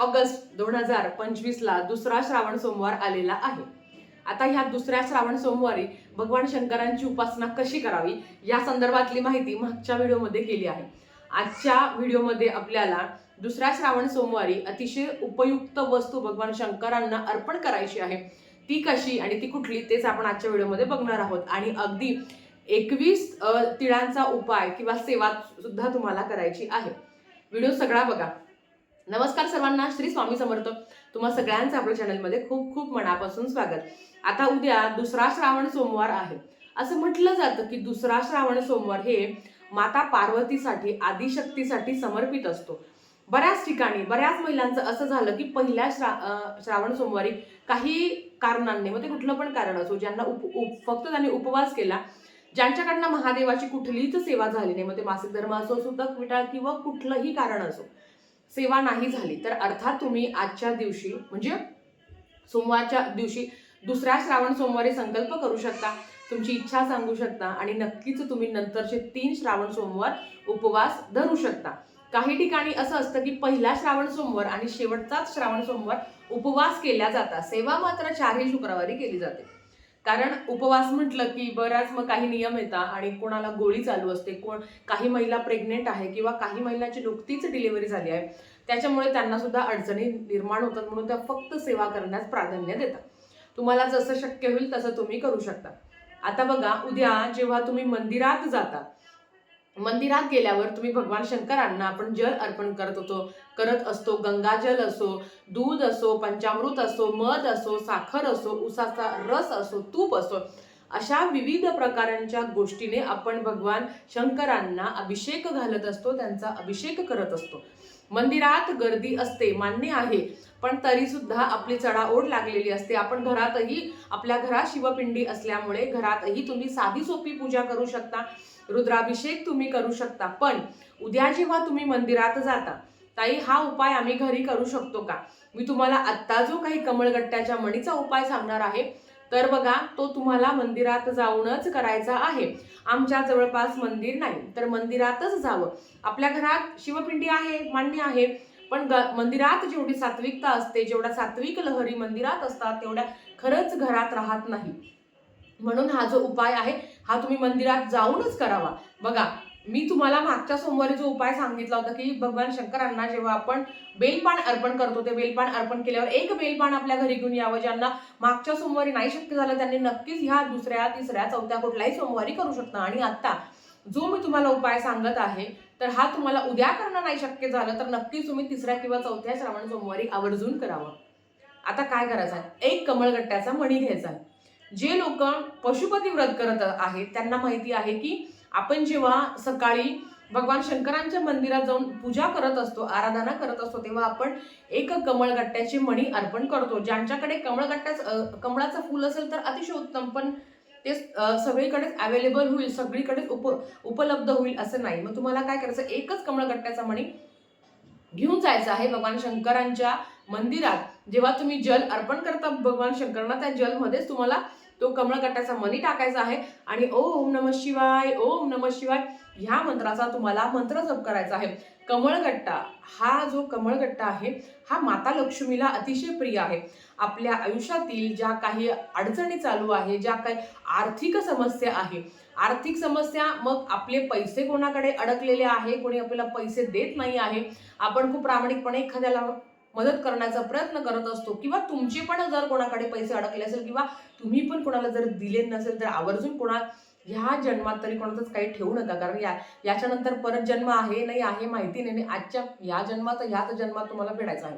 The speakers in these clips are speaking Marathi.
ऑगस्ट दोन हजार पंचवीसला दुसरा श्रावण सोमवार आलेला आहे. आता ह्या दुसऱ्या श्रावण सोमवारी भगवान शंकरांची उपासना कशी करावी या संदर्भातली माहिती मागच्या व्हिडिओमध्ये केली आहे. आजच्या व्हिडिओमध्ये आपल्याला दुसऱ्या श्रावण सोमवारी अतिशय उपयुक्त वस्तू भगवान शंकरांना अर्पण करायची आहे. ती कशी आणि ती कुठली तेच आपण आजच्या व्हिडिओमध्ये बघणार आहोत. आणि अगदी एकवीस तिळांचा उपाय किंवा सेवा सुद्धा तुम्हाला करायची आहे. व्हिडिओ सगळा बघा. नमस्कार सर्वांना श्री स्वामी समर्थ. तुम्हा सगळ्यांचं आपल्या चॅनलमध्ये खूप खूप मनापासून स्वागत. आता उद्या दुसरा श्रावण सोमवार आहे. असं म्हटलं जातं की दुसरा श्रावण सोमवार हे माता पार्वतीसाठी आदिशक्तीसाठी समर्पित असतो. बऱ्याच ठिकाणी बऱ्याच महिलांचं असं झालं की पहिल्या श्रा श्रावण सोमवारी काही कारणांनी मग ते कुठलं पण कारण असो ज्यांना उप उप फक्त त्यांनी उपवास केला ज्यांच्याकडनं महादेवाची कुठलीच सेवा झाली नाही मग ते मासिक धर्म असो सुद्धा विटाळ किंवा कुठलंही कारण असो सेवा नाही झाली तर अर्थात तुम्ही आजच्या दिवशी म्हणजे सोमवारच्या दिवशी दुसऱ्या श्रावण सोमवारी संकल्प करू शकता तुमची इच्छा सांगू शकता आणि नक्कीच तुम्ही नंतरचे तीन श्रावण सोमवार उपवास धरू शकता. काही ठिकाणी असं असतं की पहिला श्रावण सोमवार आणि शेवटचाच श्रावण सोमवार उपवास केल्या जातात. सेवा मात्र चारही शुक्रवारी केली जाते. कारण उपवास म्हटलं की बऱ्याच मग काही नियम येतात आणि कोणाला गोळी चालू असते कोण काही महिला प्रेग्नेंट आहे किंवा काही महिलांची नुकतीच डिलिव्हरी झाली आहे त्याच्यामुळे त्यांना सुद्धा अडचणी निर्माण होतात म्हणून त्या फक्त सेवा करण्यास प्राधान्य देतात. तुम्हाला जसं शक्य होईल तसं तुम्ही करू शकता. आता बघा उद्या जेव्हा तुम्ही मंदिरात जाता मंदिरात गेल्यावर तुम्ही भगवान शंकरांना आपण जल अर्पण करत होतो. करत असतो गंगाजल असो दूध असो पंचामृत असो मध असो साखर असो उसाचा रस असो तूप असो अशा विविध प्रकारांच्या गोष्टीने आपण भगवान शंकरांना अभिषेक घालत असतो त्यांचा अभिषेक करत असतो. मंदिरात गर्दी असते मान्य आहे. पण तरी सुद्धा आपली चढाओढ लागलेली असते. आपण घरातही आपल्या घरात शिवपिंडी असल्यामुळे घरातही तुम्ही साधी सोपी पूजा करू शकता रुद्राभिषेक तुम्ही करू शकता. पण उद्या जेव्हा तुम्ही मंदिरात जाता ताई हा उपाय आम्ही घरी करू शकतो का? मी तुम्हाला आत्ता जो काही कमळगट्ट्याच्या मणीचा उपाय सांगणार आहे तर बघा तो तुम्हाला मंदिरात जाऊनच करायचा आहे. आमच्या जवळपास मंदिर नाही तर मंदिरातच जावं. आपल्या घरात शिवपिंडी आहे मान्य आहे पण ग मंदिरात जेवढी सात्विकता असते जेवढ्या सात्विक लहरी मंदिरात असतात तेवढ्या खरंच घरात राहत नाही. म्हणून हा जो उपाय आहे हा तुम्ही मंदिरात जाऊनच करावा. बघा मी तुम्हाला मागच्या सोमवारी जो उपाय सांगितला होता की भगवान शंकरांना जेव्हा आपण बेलपान अर्पण करतो ते बेलपान अर्पण केल्यावर एक बेलपान आपल्या घरी घेऊन यावं ज्यांना मागच्या सोमवारी नाही शक्य झालं त्यांनी नक्कीच ह्या दुसऱ्या तिसऱ्या चौथ्या कुठल्याही सोमवारी करू शकता. आणि आता जो मी तुम्हाला उपाय सांगत आहे तर हा तुम्हाला उद्या करणं नाही शक्य झालं तर नक्कीच तुम्ही तिसऱ्या किंवा चौथ्या श्रावण सोमवारी आवर्जून करावं. आता काय करायचं? आहे एक कमळगट्ट्याचा मणी घ्यायचा. आहे जे लोक पशुपती व्रत करत आहेत त्यांना माहिती आहे की आपण जेव्हा सकाळी भगवान शंकरांच्या मंदिरात जाऊन पूजा करत असतो आराधना करत असतो तेव्हा आपण एक कमळगट्ट्याची मणी अर्पण करतो. ज्यांच्याकडे कमळगट्ट्याच कमळाचं फूल असेल तर अतिशय उत्तम पण ते सगळीकडेच अवेलेबल होईल सगळीकडेच उप उपलब्ध होईल असं नाही. मग तुम्हाला काय करायचं? एकच कमळगट्ट्याचा मणी घेऊन जायचं आहे भगवान शंकरांच्या मंदिरात. जेव्हा तुम्ही जल अर्पण करता भगवान शंकरांना त्या जलमध्येच तुम्हाला तो कमळगट्ट्याचा मनी टाकायचा आहे आणि ओम नम शिवाय ओम नम शिवाय ह्या मंत्राचा तुम्हाला मंत्र जप करायचा आहे. कमळगट्टा हा जो कमळगट्टा आहे हा माता लक्ष्मीला अतिशय प्रिय आहे. आपल्या आयुष्यातील ज्या काही अडचणी चालू आहे ज्या काही आर्थिक समस्या आहे आर्थिक समस्या मग आपले पैसे कोणाकडे अडकलेले आहे कोणी आपल्याला पैसे देत नाही आहे आपण खूप प्रामाणिकपणे एखाद्याला मदत करण्याचा प्रयत्न करत असतो किंवा तुमचे पण जर कोणाकडे पैसे अडकले असेल किंवा तुम्ही पण कोणाला जर दिले नसेल तर आवर्जून कोणा ह्या जन्मात तरी कोणाचंच काही ठेवू नका. कारण या याच्यानंतर परत जन्म आहे नाही आहे माहिती नाही आणि आजच्या या जन्मात ह्याच जन्मात तुम्हाला फेडायचा आहे.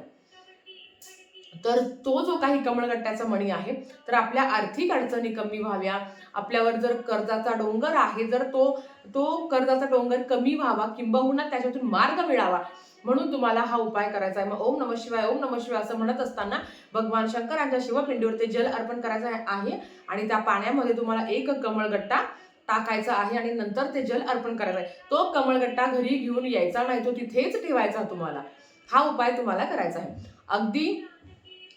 तर तो जो काही कमळगट्ट्याचा मणी आहे तर आपल्या आर्थिक अडचणी कमी व्हाव्या. आपल्यावर जर कर्जाचा डोंगर आहे जर तो तो कर्जाचा डोंगर कमी व्हावा किंबहुना त्याच्यातून मार्ग मिळावा. म्हणून तुम्हाला हा उपाय करायचा आहे. मग ओम नम शिवाय ओम नम शिवाय असं म्हणत असताना भगवान शंकरांच्या शिवपिंडीवर ते जल अर्पण करायचं आहे आणि त्या पाण्यामध्ये तुम्हाला एक कमळगट्टा टाकायचा आहे आणि नंतर ते जल अर्पण करायचं आहे. तो कमळगट्टा घरी घेऊन यायचा नाही तो तिथेच ठेवायचा तुम्हाला. हा उपाय तुम्हाला करायचा आहे. अगदी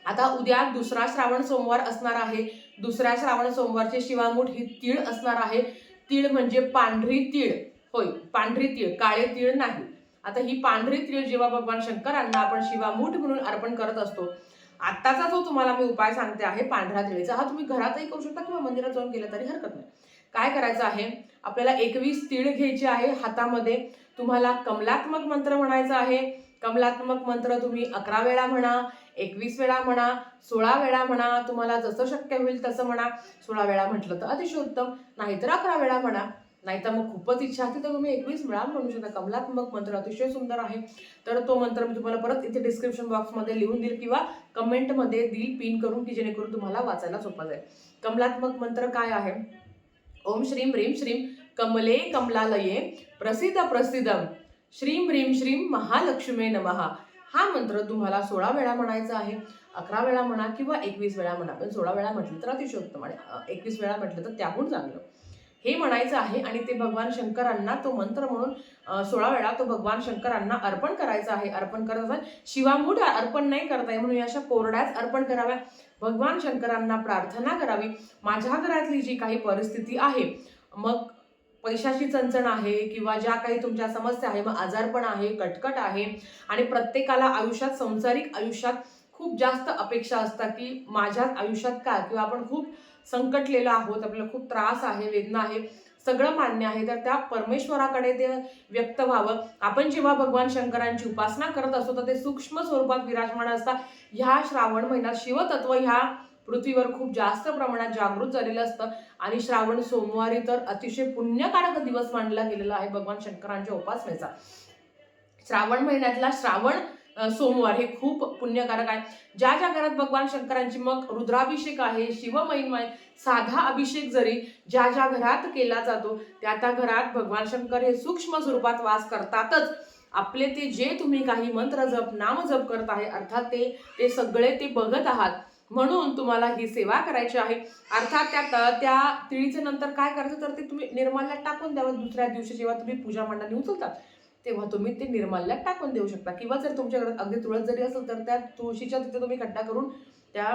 आता उद्या दुसरा श्रावण सोमवार असणार आहे. दुसऱ्या श्रावण सोमवारचे शिवामूठ ही तीळ असणार आहे. तीळ म्हणजे पांढरी तीळ. होय पांढरी तीळ काळे तीळ नाही. आता ही पांढरी तीळ जेव्हा भगवान शंकरांना आपण शिवामूठ म्हणून अर्पण करत असतो. आत्ताचा जो तुम्हाला मी उपाय सांगते आहे पांढऱ्या तिळीचा हा तुम्ही घरातही करू शकता किंवा मंदिरात जाऊन केला तरी हरकत नाही. काय करायचं आहे? आपल्याला एकवीस तीळ घ्यायचे आहे हातामध्ये. तुम्हाला कमलात्मक मंत्र म्हणायचा आहे. कमलात्मक मंत्र तुम्ही अकरा वेळा म्हणा एकवीस वेळा म्हणा सोळा वेळा म्हणा तुम्हाला जसं शक्य होईल तसं म्हणा. सोळा वेळा म्हटलं तर अतिशय उत्तम. नाहीतर अकरा वेळा म्हणा. नाहीतर मग खूपच इच्छा असते तर तुम्ही एकवीस वेळा म्हणू शकता. कमलात्मक मंत्र अतिशय सुंदर आहे. तर तो मंत्र मी तुम्हाला परत इथे डिस्क्रिप्शन बॉक्समध्ये लिहून देईल किंवा कमेंटमध्ये देईल पिन करून की जेणेकरून तुम्हाला वाचायला सोपा जाईल. कमलात्मक मंत्र काय आहे? ओम श्रीम ह्रीम श्रीम कमले कमलालये प्रसिद्ध प्रसिद्धम श्रीम ह्रीम श्रीम महालक्ष्मी नमहा हा मंत्र तुम्हाला सोळा वेळा म्हणायचा आहे. अकरा वेळा म्हणा किंवा एकवीस वेळा म्हणा पण सोळा वेळा म्हटलं तर अतिशय उत्तम आणि एकवीस वेळा म्हटलं तर त्याहून चांगलं. हे म्हणायचं आहे आणि ते भगवान शंकरांना तो मंत्र म्हणून सोळा वेळा तो भगवान शंकरांना अर्पण करायचा आहे. अर्पण करत असताना शिवामूठ अर्पण नाही करता येईल म्हणून या अशा कोरड्याच अर्पण कराव्या. भगवान शंकरांना प्रार्थना करावी. माझ्या घरातली जी काही परिस्थिती आहे मग पैशाची चणचण आहे किंवा ज्या काही तुमच्या समस्या आहे मग आजारपण आहे कटकट आहे आणि प्रत्येकाला आयुष्यात संसारिक आयुष्यात खूप जास्त अपेक्षा असतात की माझ्या आयुष्यात का? किंवा आपण खूप संकटलेलं आहोत आपल्याला खूप त्रास आहे वेदना आहे सगळं मान्य आहे. तर त्या परमेश्वराकडे ते व्यक्त व्हावं. आपण जेव्हा भगवान शंकरांची उपासना करत असतो तर ते सूक्ष्म स्वरूपात विराजमान असतात. ह्या श्रावण महिन्यात शिवतत्व ह्या पृथ्वीवर खूप जास्त प्रमाणात जागृत झालेलं असतं. आणि श्रावण सोमवारी तर अतिशय पुण्यकारक दिवस मानला गेलेला आहे भगवान शंकरांच्या उपासनेचा. श्रावण महिन्यातला श्रावण सोमवार हे खूप पुण्यकारक आहे. ज्या ज्या घरात भगवान शंकरांची मग रुद्राभिषेक आहे शिवमहिमा आहे साधा अभिषेक जरी ज्या ज्या घरात केला जातो त्या त्या घरात भगवान शंकर हे सूक्ष्म स्वरूपात वास करतातच. आपले ते जे तुम्ही काही मंत्र जप नाम जप करत आहे अर्थात ते ते सगळे ते बघत आहात. म्हणून तुम्हाला ही सेवा करायची आहे. अर्थात त्या त्या तिळीचं नंतर काय करायचं? तर ते तुम्ही निर्माल्यात टाकून द्यावं. दुसऱ्या दिवशी जेव्हा तुम्ही पूजा मंडळाने उचलतात तेव्हा तुम्ही ते निर्माल्यात टाकून देऊ शकता. किंवा जर तुमच्याकडे अगदी तुळस जरी असेल तर त्या तुळशीच्या तिथे तुम्ही खड्डा करून त्या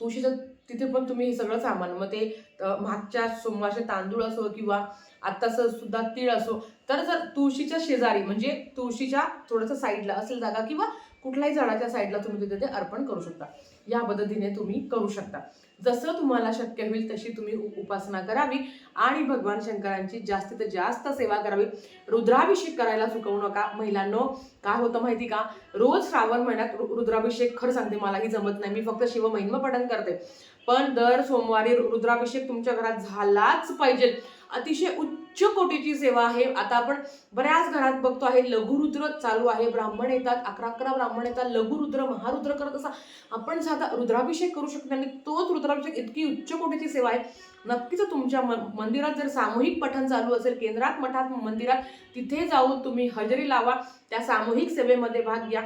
तुळशीच्या तिथे पण तुम्ही हे सगळं सामान मग ते मागच्या सोमवारचे तांदूळ असो किंवा आत्ताचं सुद्धा तीळ असो तर जर तुळशीच्या शेजारी म्हणजे तुळशीच्या थोडंसं साईडला असेल जागा किंवा कुठल्याही झाडाच्या साईडला तुम्ही तिथे ते अर्पण करू शकता. या पद्धतीने तुम्ही करू शकता. जसं तुम्हाला शक्य होईल तशी तुम्ही उपासना करावी आणि भगवान शंकरांची जास्तीत जास्त सेवा करावी. रुद्राभिषेक करायला चुकवू नका महिलांनो. काय होतं माहिती का? रोज श्रावण महिन्यात रुद्राभिषेक खरं सांगते मलाही जमत नाही. मी फक्त शिवमहिम पठण करते. पण दर सोमवारी रुद्राभिषेक तुमच्या घरात झालाच पाहिजे. अतिशय उच्च कोटीची सेवा आहे. आता आपण बऱ्याच घरात बघतो आहे लघुरुद्र चालू आहे. ब्राह्मण येतात अकरा अकरा ब्राह्मण येतात. लघुरुद्र महारुद्र करत असा. आपण साधा रुद्राभिषेक करू शकतो आणि तोच रुद्राभिषेक इतकी उच्च कोटीची सेवा आहे. नक्कीच तुमच्या म- मंदिरात जर सामूहिक पठण चालू असेल केंद्रात मठात मंदिरात तिथे जाऊन तुम्ही हजेरी लावा. त्या सामूहिक सेवेमध्ये भाग घ्या.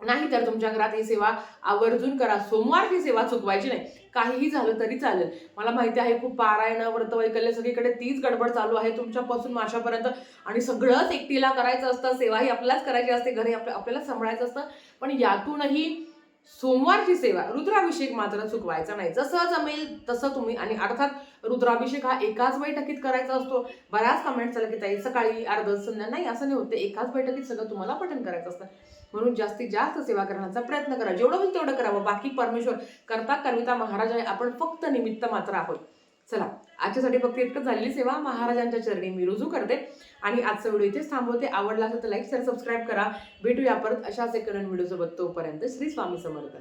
नाही तर तुमच्या घरात ही सेवा आवर्जून करा. सोमवार ही सेवा चुकवायची नाही. काहीही झालं तरी चालेल. मला माहिती आहे खूप पारायण व्रत वैकल्य सगळीकडे तीच गडबड चालू आहे तुमच्यापासून माझ्यापर्यंत. आणि सगळंच एकटीला करायचं असतं सेवा ही आपल्यालाच करायची असते घरी आपल्या आपल्यालाच सांभाळायचं असतं. पण यातूनही सोमवारची सेवा रुद्राभिषेक मात्र चुकवायचा नाही. जसं जमेल तसं तुम्ही आणि अर्थात रुद्राभिषेक हा एकाच बैठकीत करायचा असतो. बऱ्याच कमेंट्स आल्या की ताई सकाळी अर्ध संध्या नाही असं नाही होते. एकाच बैठकीत सगळं तुम्हाला पठण करायचं असतं. म्हणून जास्तीत जास्त सेवा करण्याचा प्रयत्न करा. जेवढं होईल तेवढं करावं बाकी परमेश्वर करता करविता महाराज आहे आपण फक्त निमित्त मात्र आहोत. चला आजच्यासाठी फक्त इतकं झालेली सेवा. महाराजांच्या चरणी मी रुजू करते आणि आजचा व्हिडिओ इथेच थांबवते. आवडला असेल तर लाईक शेअर सबस्क्राईब करा. भेटूया परत अशाच एक नवीन व्हिडिओसोबत. तोपर्यंत श्री स्वामी समर्थ.